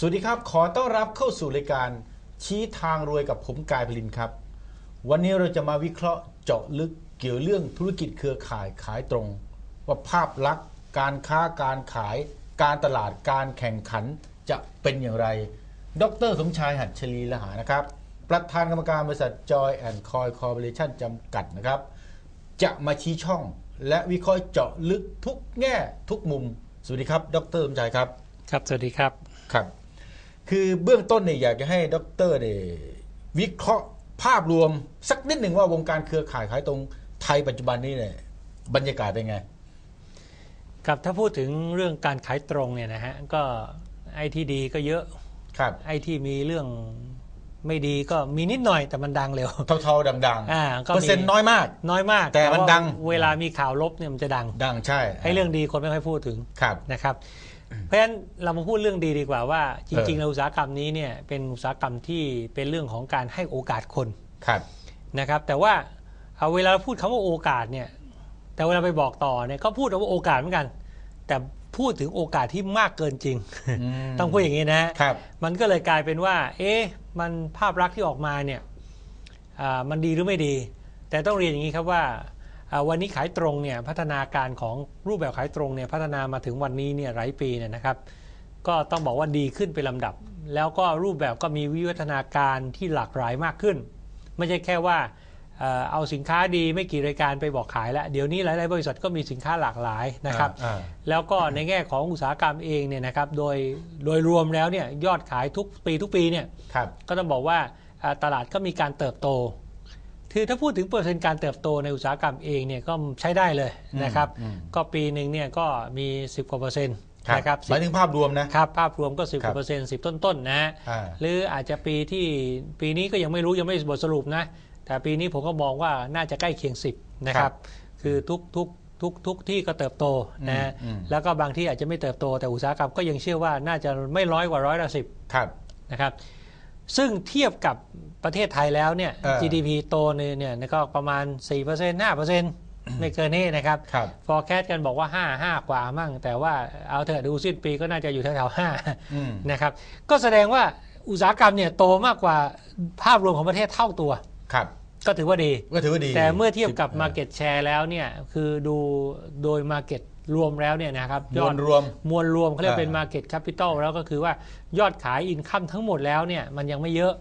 สวัสดีครับ ขอต้อนรับเข้าสู่รายการชี้ทางรวยกับผมกายพลินครับ วันนี้เราจะมาวิเคราะห์เจาะลึกเกี่ยวเรื่องธุรกิจเครือข่ายขายตรง ว่าภาพลักษณ์ การค้าการขาย การตลาดการแข่งขันจะเป็นอย่างไร ดรสมชายหัดชลีละหานะครับ ประธานกรรมการบริษัท Joy and Coy Corporation จำกัดนะครับ จะมาชี้ช่อง และวิเคราะห์เจาะลึกทุกแง่ทุกมุม สวัสดีครับ ดรสมชายครับ ครับ สวัสดีครับ ครับ คือเบื้องต้นเนี่ยอยากจะให้ดรเนี่ยวิเคราะห์ภาพรวมสักนิดหนึ่งว่าวงการเครือข่ายขายตรงไทยปัจจุบันนี้เนี่ยบรรยากาศเป็นไงครับถ้าพูดถึงเรื่องการขายตรงเนี่ยนะฮะก็ไอ้ที่ดีก็เยอะครับไอ้ที่มีเรื่องไม่ดีก็มีนิดหน่อยแต่มันดังเร็วเท่าๆดังอ่าก็มีเปอร์เซ็นต์น้อยมาก น้อยมาก แต่มันว่าดัง เวลามีข่าวลบเนี่ยมันจะดังดังใช่ไอ้เรื่องดีคนไม่ค่อยพูดถึงครับนะครับ เพราะฉะนั้นเรามาพูดเรื่องดีดีกว่าว่า จริงๆเออแล้วอุตสาหกรรมนี้เนี่ยเป็นอุตสาหกรรมที่เป็นเรื่องของการให้โอกาสคนครับนะครับ แต่ว่าเอาเวลาเราพูดคำว่าโอกาสเนี่ยแต่เวลาไปบอกต่อเนี่ยก็พูดว่าโอกาสเหมือนกัน แต่พูดถึงโอกาสที่มากเกินจริงมต้องพูดอย่างนี้นะครับ มันก็เลยกลายเป็นว่า เอ๊ะมันภาพลักษณ์ที่ออกมาเนี่ยอ่ามันดีหรือไม่ดี แต่ต้องเรียนอย่างนี้ครับว่าอ่า วันนี้ขายตรงเนี่ยพัฒนาการของรูปแบบขายตรงเนี่ยพัฒนามาถึงวันนี้เนี่ยหลายปีเนี่ยนะครับ ก็ต้องบอกว่าดีขึ้นเป็นลำดับ แล้วก็รูปแบบก็มีวิวัฒนาการที่หลากหลายมากขึ้น ไม่ใช่แค่ว่าเอ่อเอาสินค้าดีไม่กี่รายการไปบอกขายแล้ว เดี๋ยวนี้หลาย ๆ บริษัทก็มีสินค้าหลากหลายนะครับอ่าแล้วก็ในแง่ของอุตสาหกรรมเองเนี่ยนะครับโดยโดยรวมแล้วเนี่ยยอดขายทุกปีทุกปีเนี่ยครับก็ต้องบอกว่าอ่าตลาดก็มีการเติบโต คือถ้าพูดถึงเปอร์เซ็นต์การเติบโตในอุตสาหกรรมเองเนี่ยก็ใช้ได้เลยนะครับอืมก็ปีหนึ่งเนี่ยก็มี 10กว่าเปอร์เซ็นต์ครับนะครับหมายถึงภาพรวมนะครับภาพรวมก็ 10กครัว่าบเปอร์เซ็นต์สิบต้นๆนะฮะอ่าหรืออาจจะปีที่ปีนี้ก็ยังไม่รู้ยังไม่บทสรุปนะ แต่ปีนี้ผมก็มองว่าน่าจะใกล้เคียง 10นะคครัรับบคือทุกทุกทุกทุกที่ก็เติบโตนะฮะอืมอืมแล้วก็บางที่อาจจะไม่เติบโตแต่อุตสาหกรรมก็ยังเชื่อว่าน่าจะไม่ร้อยกว่าร้อยละสิบครับนะครับ ซึ่งเทียบกับประเทศไทยแล้วเนี่ย เออ GDP โตเนี่ยเนี่ยก็ประมาณ 4% 5%ไม่เกินนี้นะครับ ครับ forecast กันบอกว่า 5 5 กว่ามั่ง แต่ว่าเอาเถอะดูสิ้นปีก็น่าจะอยู่แถวๆ5อืมนะครับ ก็แสดงว่าอุตสาหกรรมเนี่ยโตมากกว่าภาพรวมของประเทศเท่าตัว ครับ ก็ถือว่าดี ก็ถือว่าดีแต่เมื่อเทียบกับสิ Market Share แล้วเนี่ย คือดูโดย Market รวมแล้วเนี่ยนะครับมยวอลดรวมมวลรวมเขาเรียกเป็นอ่า Market Capital แล้วก็คือว่ายอดขายอินคัมทั้งหมดแล้วเนี่ยมันยังไม่เยอะ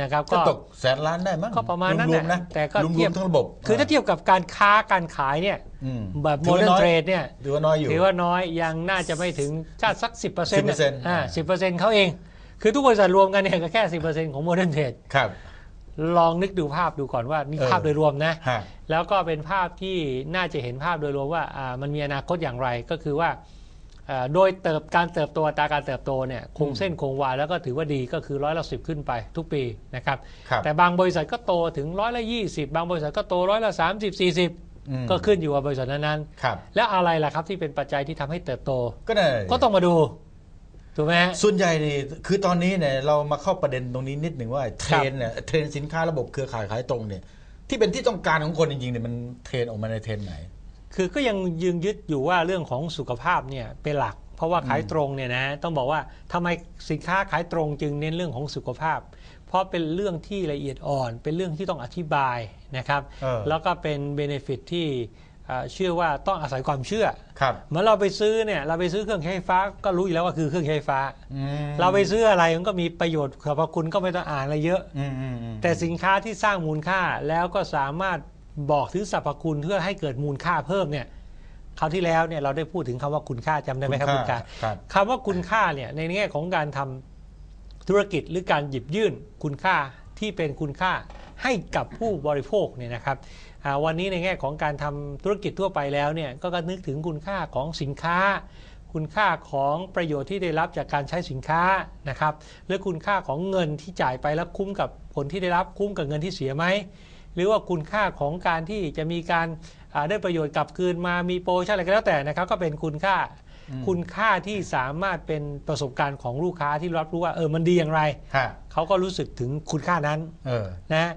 นะครับก็ก็ตกแสนล้านได้มั้งก็ประมาณนั้นรวมๆแหนะละแต่ก็รวมเทียบๆทั้งระบบ คือถ้าเทียบกับการค้าการขายเนี่ยอืมแบบถือว่า Modern น้อย Trade เนี่ยถือว่าน้อยอยู่ถือว่าน้อยยังน่าจะไม่ถึงชาติสัก 10%เปอร์เซ็นต์10%อ่าสิบเปอร์เซ็นต์เขาเอง คือทุกบริษัทรวมกันเนี่ยก็แค่สิบเปอร์เซ็นต์ของโมเดิร์นเทรดครับ ลองนึกดูภาพดูก่อนว่านี่เออภาพโดยรวมนะ ฮะ แล้วก็เป็นภาพที่น่าจะเห็นภาพโดยรวมว่าอ่ามันมีอนาคตอย่างไรก็คือว่าอ่าโดยเติบการเติบโตอัตราการเติบโตเนี่ยคงเส้นคงวาแล้วก็ถือว่าดีก็คือร้อยละสิบขึ้นไปทุกปีนะครับ ครับ แต่บางบริษัทก็โตถึงร้อยละยี่สิบบางบริษัทก็โตร้อยละสามสิบสี่สิบอืมก็ขึ้นอยู่กับบริษัทนั้นๆครับแล้วอะไรล่ะครับที่เป็นปัจจัยที่ทำให้เติบโต ก็ได้ก็ต้องมาดู ถูกไหมฮะส่วนใหญ่นี่คือตอนนี้เนี่ยเรามาเข้าประเด็นตรงนี้นิดหนึ่งว่าเทรนด์เนี่ยเทรนด์สินค้าระบบเครือข่ายขายตรงเนี่ยที่เป็นที่ต้องการของคนจริงๆเนี่ยมันเทรนด์ออกมาในเทรนด์ไหน คือก็ยังยืนยึดอยู่ว่าเรื่องของสุขภาพเนี่ยเป็นหลัก เพราะว่าขายตรงเนี่ยนะต้องบอกว่าทำไมสินค้าขายตรงจึงเน้นเรื่องของสุขภาพ เพราะเป็นเรื่องที่ละเอียดอ่อน เป็นเรื่องที่ต้องอธิบายนะครับเออแล้วก็เป็นเบนฟิตที่ เอ่อเชื่อว่าต้องอาศัยความเชื่อครับเหมือนเราไปซื้อเนี่ยเราไปซื้อเครื่องใช้ไฟฟ้าก็รู้อยู่แล้วว่าคือเครื่องใช้ไฟฟ้าอืมเราไปซื้ออะไรมันก็มีประโยชน์สรรพคุณก็ไม่ต้องอ่านอะไรเยอะอืมอืมอืมแต่สินค้าที่สร้างมูลค่าแล้วก็สามารถบอกถึงสรรพคุณเพื่อให้เกิดมูลค่าเพิ่มเนี่ยคราวที่แล้วเนี่ยเราได้พูดถึงคำว่าคุณค่าจำได้ไหมครับคุณกาครับคำว่าคุณค่าเนี่ยในแง่ของการทำธุรกิจหรือการหยิบยื่นคุณค่าที่เป็นคุณค่า ให้กับผู้บริโภคเนี่ยนะครับอ่าวันนี้ในแง่ของการทำธุรกิจทั่วไปแล้วเนี่ยก็ก็นึกถึงคุณค่าของสินค้า คุณค่าของประโยชน์ที่ได้รับจากการใช้สินค้านะครับหรือคุณค่าของเงินที่จ่ายไปแล้วคุ้มกับผลที่ได้รับคุ้มกับเงินที่เสียไหมหรือว่าคุณค่าของการที่จะมีการอ่าได้ประโยชน์กลับคืนมามีโปรโมชั่นอะไรก็แล้วแต่นะครับก็เป็นคุณค่าคุณค่าที่สามารถเป็นประสบการณ์ของลูกค้าที่รับรู้ว่าเออมันดีอย่างไรฮะเขาก็รู้สึกถึงคุณค่านั้นเออนะ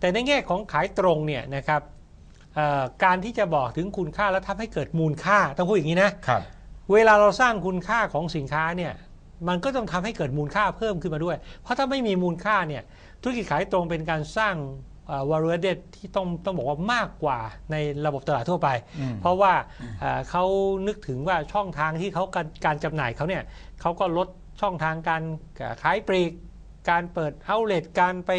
แต่ในแง่ของขายตรงเนี่ยนะครับเอ่อการที่จะบอกถึงคุณค่าแล้วทำให้เกิดมูลค่าต้องพูดอย่างนี้นะครับเวลาเราสร้างคุณค่าของสินค้าเนี่ยมันก็ต้องทำให้เกิดมูลค่าเพิ่มขึ้นมาด้วย เพราะถ้าไม่มีมูลค่าเนี่ยธุรกิจขายตรงเป็นการสร้างวารุเดตที่ต้องต้องบอกว่ามากกว่าในระบบตลาดทั่วไปอืมเพราะว่าเอ่อเขานึกถึงว่าช่องทางที่เขาการการจำหน่ายเขาเนี่ยเขาก็ลดช่องทางการขายปลีก การเปิดเอาเล t การไป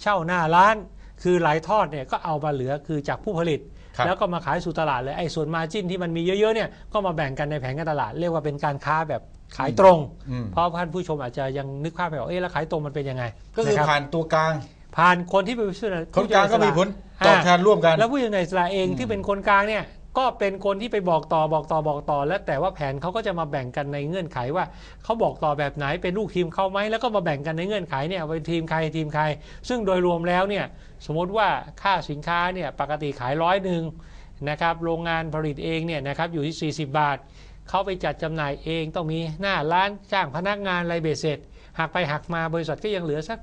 เช่าหน้าร้าน คือหลายทอดเนี่ยก็เอามาเหลือคือจากผู้ผลิต ครับแล้วก็มาขายสู่ตลาดเลยไอ้ส่วนมาจิ้นที่มันมีเยอะๆเนี่ยก็มาแบ่งกันในแผงการตลาด เรียกว่าเป็นการค้าแบบขายตรง อืม เพราะท่านผู้ชมอาจจะยังนึกภาพไม่ออกเอ๊ะแล้วขายตรงมันเป็นยังไงก็คือะรับผ่านตัวกลาง ผ่านคนที่เป็นผู้เสนอคนกลางก็มีผลตอบแทนร่วมกัน แล้วผู้อยู่ในอิสราเองที่เป็นคนกลางเนี่ย ก็เป็นคนที่ไปบอกต่อบอกต่อบอกต่อ แล้วแต่ว่าแผนเขาก็จะมาแบ่งกันในเงื่อนไขว่าเขาบอกต่อแบบไหนเป็นลูกทีมเขาไหมแล้วก็มาแบ่งกันในเงื่อนไขเนี่ยเป็นทีมใครทีมใคร ซึ่งโดยรวมแล้วเนี่ยสมมติว่าค่าสินค้าเนี่ยปกติขายร้อยหนึ่งนะครับโรงงานผลิตเองเนี่ยนะครับอยู่ที่ 40 บาทเขาไปจัดจำหน่ายเองต้องมีหน้าร้านจ้างพนักงานอะไรเบสเสร็จ หักไปหักมาบริษัทก็ยังเหลือสัก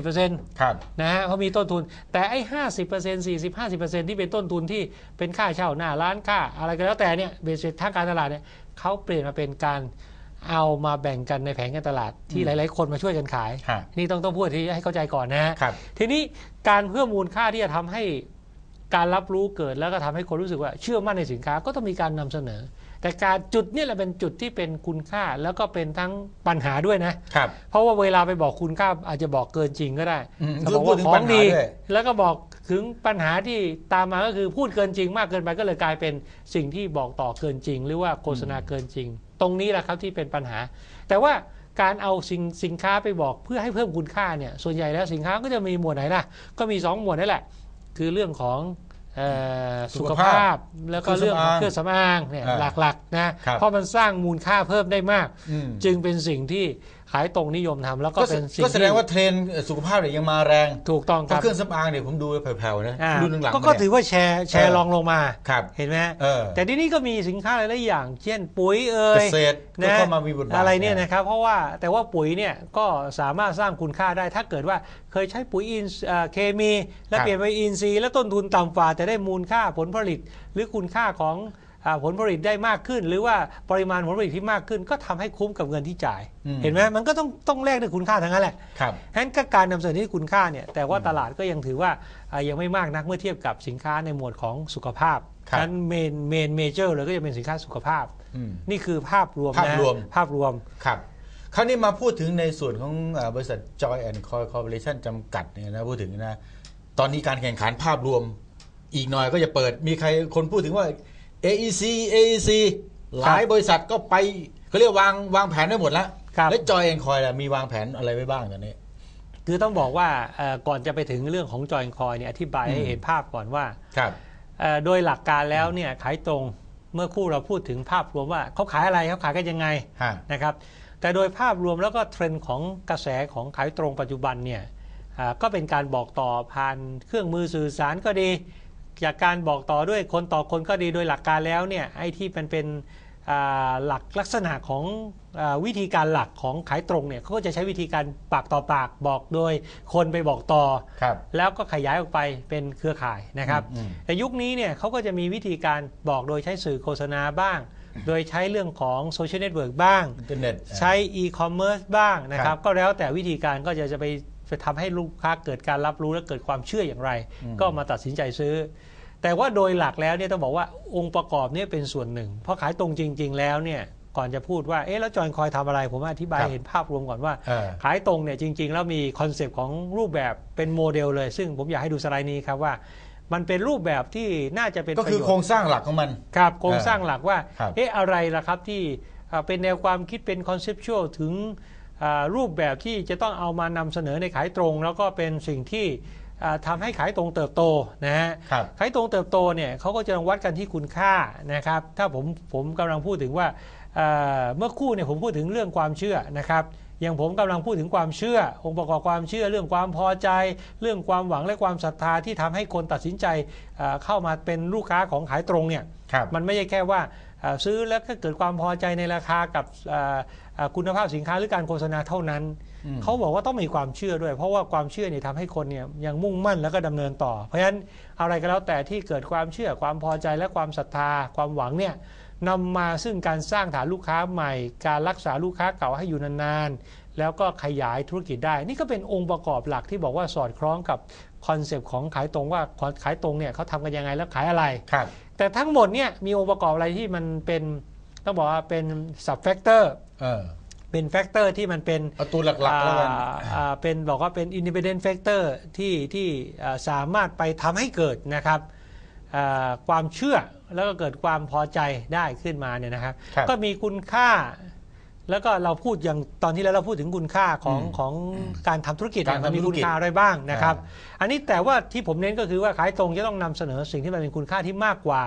10-20%ครับนะฮะเพราะมีต้นทุน แต่ไอ้ห้าสิบเปอร์เซ็นต์สี่สิบห้าสิบเปอร์เซ็นต์ที่เป็นต้นทุนที่เป็นค่าเช่าหน้าร้านค่าอะไรก็แล้วแต่เนี่ยเบสเสร็จทางการตลาดเนี่ยเขาเปลี่ยนมาเป็นการเอามาแบ่งกันในแผงการตลาดที่หลาย ๆ คนมาช่วยกันขายฮะนี่ต้องต้องพูดที่ให้เข้าใจก่อนนะฮะครับทีนี้การเพิ่มมูลค่าที่จะทำให้การรับรู้เกิดแล้วก็ทำให้คนรู้สึกว่าเชื่อมั่นในสินค้าก็ต้องมีการนำเสนอ แต่การจุดเนี่ยแหละเป็นจุดที่เป็นคุณค่าแล้วก็เป็นทั้งปัญหาด้วยนะครับ เพราะว่าเวลาไปบอกคุณค่าอาจจะบอกเกินจริงก็ได้อืมเขาบอกพูดว่าถึงขอปังญหาดีด้วยแล้วก็บอกถึงปัญหาที่ตามมาก็คือพูดเกินจริง มากเกินไปก็เลยกลายเป็นสิ่งที่บอกต่อเกินจริง หรือว่าโฆษณาเกินจริง ตรงนี้แหละครับที่เป็นปัญหา แต่ว่าการเอาสินสินค้าไปบอกเพื่อให้เพิ่มคุณค่าเนี่ยส่วนใหญ่แล้วสินค้าก็จะมีหมวดไหนล่ะก็มี 2 หมวดนั่นแหละ คือเรื่องของเอ่อ สุสุขขภาพภาพแล้วก็เรื่องของเคเครื่รื่อองงสำอางเนี่ยอ่าหลักๆนะครับเพราะมันสร้างมูลค่าเพิ่มได้มากอืมจึงเป็นสิ่งที่ ขายตรงนิยมทำแล้วก็ก็แสเป็นสิ่งก็แสดงที่ว่าเทรนด์สุขภาพเนี่ยยังมาแรง ถูกต้องเพครัราะบเครื่องสำอางเนี่ยผมดูแผ่วๆนะอ่าดูหลังๆก็มาก็เนี่ยถือว่าแชร์แชร์เออรองลงมาครับเห็นไหมฮะเออแต่ที่นี่ก็มีสินค้าหลายๆอย่าง เช่นปุ๋ยเอ่เกยษตรก็นะเข้ามามีบทบาทอะไรเนี่ยนะครับเพราะว่าแต่ว่าปุ๋ยเนี่ยก็สามารถสร้างคุณค่าได้ถ้าเกิดว่าเคยใช้ปุ๋ยอินเอ่อเคมี แล้วครับเปลี่ยนไปอินทรีย์แล้วต้นทุนต่ำกว่าแต่ได้มูลค่าผลผลิตหรือคุณค่าของอ่า ผลผลิตได้มากขึ้น หรือว่าปริมาณผลผลิตที่มากขึ้น ก็ทำให้คุ้มกับเงินที่จ่ายอืมเห็นไหมมันก็ต้องต้องแลกด้วยคุณค่าทั้งนั้นแหละครับฉะนั้นก็การนำเสนอที่คุณค่าเนี่ยแต่ว่าตลาดก็ยังถือว่าอ่ายังไม่มากนักเมื่อเทียบกับสินค้าในหมวดของสุขภาพครับฉะนั้นเมนเมนเมเจอร์เลยก็จะเป็นสินค้าสุขภาพอืมนี่คือภาพรวมภาพนะรวมภาพรวมครับคราวนี้มาพูดถึงในส่วนของเอ่อบริษัท Joy and Coy Corporation จำกัดเนี่ยนะพูดถึงนะตอนนี้การแข่งขันภาพรวมอีกหน่อยก็จะเปิดมีใครคนพูดถึงว่า AEC AEC หลายบริษัทก็ไปเขาเรียกวางวางแผนได้หมดแล้วครับแล้ว Joy and Coy ล่ะมีวางแผนอะไรไว้บ้างตอนนี้ คือต้องบอกว่าเอ่อก่อนจะไปถึงเรื่องของจอยคอยเนี่ยอธิบายให้อืมเห็นภาพก่อนว่าครับเอ่อโดยหลักการแล้วเนี่ยขายตรงเมื่อครู่เราพูดถึงภาพรวมว่าเขาขายอะไรเขาขายกันยังไงฮะนะครับแต่โดยภาพรวมแล้วก็เทรนด์ของกระแสของขายตรงปัจจุบันเนี่ยอ่าก็เป็นการบอกต่อผ่านเครื่องมือสื่อสารก็ดี จากการบอกต่อด้วยคนต่อคนก็ดีโดยหลักการแล้วเนี่ยไอ้ที่มันเป็นอ่าหลักลักษณะของอาวิธีการหลักของขายตรงเนี่ยเขาก็จะใช้วิธีการปากต่อปากบอกโดยคนไปบอกต่อครับแล้วก็ขยายออกไปเป็นเครือข่ายนะครับอืมแต่ยุคนี้เนี่ยเขาก็จะมีวิธีการบอกโดยใช้สื่อโฆษณาบ้าง โดยใช้เรื่องของโซเชียลเน็ตเวิร์กบ้างอินเทอร์เน็ตใช้อีคอมเมิร์ซบ้างนะคครัรับบก็แล้วแต่วิธีการก็จะจะไป ไปทำให้ลูกค้าเกิดการรับรู้และเกิดความเชื่ออย่างไรอืมก็มาตัดสินใจซื้อ แต่ว่าโดยหลักแล้วเนี่ยต้องบอกว่าองค์ประกอบเนี่ยเป็นส่วนหนึ่ง เพราะขายตรงจริง ๆ แล้วเนี่ยก่อนจะพูดว่าเอ๊ะแล้วจอยคอยทำอะไร ผมอธิบายให้เห็นภาพรวมก่อนว่าเออขายตรงเนี่ยจริง ๆ แล้วมีคอนเซปต์ของรูปแบบเป็นโมเดลเลย ซึ่งผมอยากให้ดูสไลด์นี้ครับว่ามันเป็นรูปแบบที่น่าจะเป็นก็ประคือโยชโครงน์สร้างหลักของมันครับโครงสร้างหลักว่าครับเอ๊ะอะไรล่ะครับที่อ่าเป็นแนวความคิดเป็นคอนเซปชวลถึงอ่า รูปแบบที่จะต้องเอามานำเสนอในขายตรง แล้วก็เป็นสิ่งที่อ่าทำให้ขายตรงเติบโตนะฮะครับขายตรงเติบโตเนี่ยเขาก็จะวัดกันที่คุณค่านะครับถ้าผมผมกำลังพูดถึงว่าเอ่อเมื่อครู่เนี่ยผมพูดถึงเรื่องความเชื่อนะครับอย่างผมกำลังพูดถึงความเชื่อ องค์ประกอบความเชื่อเรื่องความพอใจ เรื่องความหวังและความศรัทธาที่ทำให้คนตัดสินใจเอ่อเข้ามาเป็นลูกค้าของขายตรงเนี่ยครับมันไม่ใช่แค่ว่าเอ่อ ซื้อแล้วก็เกิดความพอใจในราคากับเอ่อเอ่อคุณภาพสินค้าหรือการโฆษณาเท่านั้นอืมเขาบอกว่าต้องมีความเชื่อด้วย เพราะว่าความเชื่อเนี่ยทำให้คนเนี่ยยังมุ่งมั่นแล้วก็ดำเนินต่อ เพราะฉะนั้นอะไรก็แล้วแต่ที่เกิดความเชื่อความพอใจและความศรัทธาความหวังเนี่ยนำมาซึ่งการสร้างฐานลูกค้าใหม่ การรักษาลูกค้าเก่าให้อยู่นานๆแล้วก็ขยายธุรกิจได้ นี่ก็เป็นองค์ประกอบหลักที่บอกว่าสอดคล้องกับ คอนเซปต์ของขายตรงว่าขายตรงเนี่ยเขาทำกันยังไงแล้วขายอะไรครับ แต่ทั้งหมดเนี่ยมีองค์ประกอบอะไรที่มันเป็นต้องบอกว่าเป็น sub factor เออเป็นแฟกเตอร์ที่มันเป็นเอาตัวหลักๆแล้วกันอ่าอ่าเป็นบอกว่าเป็น independent factor ที่ที่อ่าสามารถไปทำให้เกิดนะครับอ่าความเชื่อแล้วก็เกิดความพอใจได้ขึ้นมาเนี่ยนะครับครับก็มีคุณค่า แล้วก็เราพูดอย่างตอนที่แล้วเราพูดถึงคุณค่าของอืมของการทำธุรกิจการเนี่ยมันมีทำธุรคุณกิจค่าอะไรบ้างนะครับอ่อันนี้แต่ว่าที่ผมเน้นก็คือว่าขายตรงจะต้องนำเสนอสิ่งที่มันเป็นคุณค่าที่มากกว่า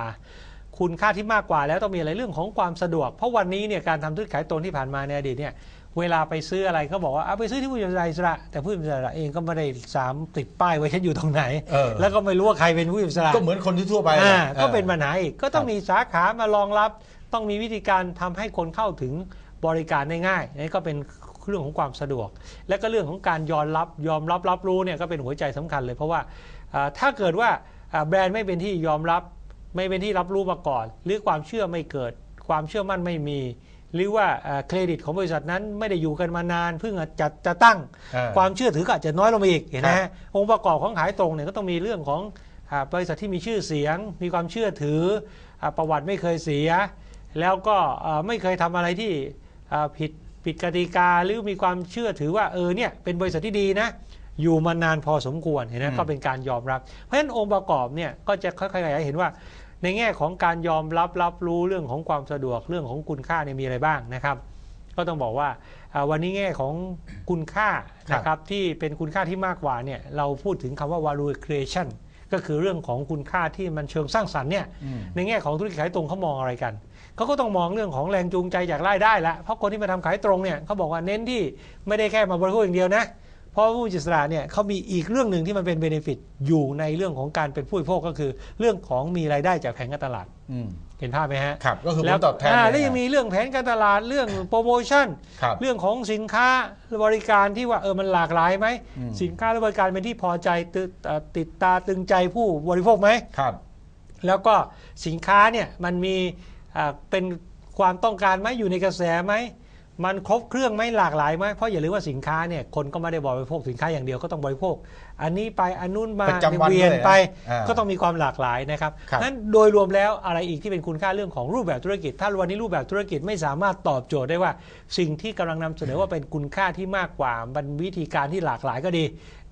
คุณค่าที่มากกว่า แล้วต้องมีอะไรเรื่องของความสะดวก เพราะวันนี้เนี่ยการทำธุรกิจขายตรงที่ผ่านมาในอดีตเนี่ยเวลาไปซื้ออะไรก็บอกว่าเอาไปซื้อที่ผู้จัดการอิสระแต่ผู้จัดการอิสระเองก็ไม่ได้สามติดป้ายไว้ฉันอยู่ตรงไหนเออแล้วก็ไม่รู้ว่าใครเป็นผู้จัดการอิสระก็เหมือนคนที่ทั่วไปอ่าแหละก็เป็นออปัญหาอีกก็ต้องมีสาขามารองรับ ต้องมีวิธีการทำให้คนเข้าถึง บริการได้ง่ายนี่ก็เป็นเรื่องของความสะดวก และก็เรื่องของการยอมรับยอมรับรับรู้เนี่ยก็เป็นหัวใจสำคัญเลย เพราะว่าอ่าถ้าเกิดว่าอ่าแบรนด์ไม่เป็นที่ยอมรับไม่เป็นที่รับรู้มาก่อน หรือความเชื่อไม่เกิด ความเชื่อมั่นไม่มี หรือว่าอ่าเครดิตของบริษัทนั้นไม่ได้อยู่กันมานาน เพิ่งจะจะตั้งเออความเชื่อถือก็อาจจะน้อยลงไปอีกเห็นไหมครัฮะบองค์ประกอบของขายตรงเนี่ยก็ต้องมีเรื่องของอาบริษัทที่มีชื่อเสียง มีความเชื่อถืออาประวัติไม่เคยเสีย แล้วก็อ่าไม่เคยทำอะไรที่อ่า ผิดผิดกติกาหรือมีความเชื่อถือว่าเออเนี่ยเป็นบริษัทที่ดีนะอยู่มานานพอสมควรเห็นไหมอืมก็เป็นการยอมรับ เพราะฉะนั้นองค์ประกอบเนี่ยก็จะค่อยๆขยายให้เห็นว่า ในแง่ของการยอมรับรับรู้เรื่องของความสะดวกเรื่องของคุณค่าเนี่ยมีอะไรบ้างนะครับ ก็ต้องบอกว่าอ่าวันนี้แง่ของคุณค่าครับนะครับที่เป็นคุณค่าที่มากกว่าเนี่ยเราพูดถึงคำว่า value creation ก็คือเรื่องของคุณค่าที่มันเชิงสร้างสรรค์เนี่ยอืมในแง่ของธุรกิจขายตรงเขามองอะไรกัน เขาก็ต้องมองเรื่องของแรงจูงใจจากรายได้ละเพราะคนที่มาทำขายตรงเนี่ยเขาบอกว่าเน้นที่ไม่ได้แค่มาบริโภคอย่างเดียวนะเพราะผู้จิตสระเนี่ยเขามีอีกเรื่องหนึ่งที่มันเป็นเบนฟิตอยู่ในเรื่องของการเป็นผู้บริโภคก็คือ เรื่องของมีรายได้จากแผงการตลาดอืมเห็นภาพไหมฮะครับก็คือผแล้วลตอบแทนอ่าเนี่แล้วยังมีเรื่องแผนการตลาดเรื่องโปรโมชั่นครับเรื่องของสินค้าบริการที่ว่าเออมันหลากหลายไหมอืมสินค้าและบริการเป็นที่พอใจตึเอ่อติดตาตึงใจผู้บริโภคไหมครับ แล้วก็สินค้าเนี่ยมันมีอ่า เป็นความต้องการไหมอยู่ในกระแสไหมมันครบเครื่องไหมหลากหลายไหมเพราะอย่าลืมว่าสินค้าเนี่ยคนก็ไม่ได้บริโภคสินค้าอย่างเดียวก็ต้องบริโภค อันนี้ไปอันนู้นมาประจำวันเวียนด้วยนะไปอ่าก็ต้องมีความหลากหลายนะครับครับนั้นโดยรวมแล้วอะไรอีกที่เป็นคุณค่าเรื่องของรูปแบบธุรกิจ ถ้าวันนี้รูปแบบธุรกิจไม่สามารถตอบโจทย์ได้ว่า สิ่งที่กำลังนำเสนอว่าเป็นคุณค่าที่มากกว่ามันวิธีการที่หลากหลายก็ดี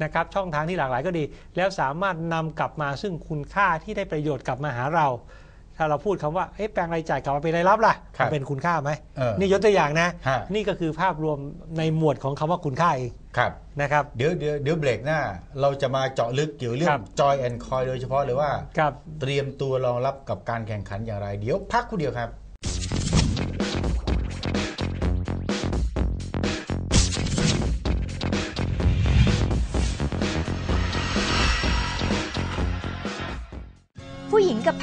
นะครับช่องทางที่หลากหลายก็ดี แล้วสามารถนำกลับมาซึ่งคุณค่าที่ได้ประโยชน์กลับมาหาเรา ถ้าเราพูดคำว่าเอ๊ะแปลงรายจ่ายกลับมาเป็นรายรับล่ะครับมันเป็นคุณค่าไหมเออนี่ยกตัวอย่างนะฮะนี่ก็คือภาพรวมในหมวดของคำว่าคุณค่าเองครับนะครับเดี๋ยวเดี๋ยวเดี๋ยวเบรกหน้า เราจะมาเจาะลึกเกี่ยวเรื่อครังบจอยแอนคอยโดยเฉพาะเลยว่าครับเตรียมตัวรองรับกับการแข่งขันอย่างไร เดี๋ยวพักครู่เดียวครับผู้หญิงกับ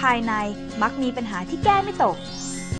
ภายในมักมีปัญหาที่แก้ไม่ตก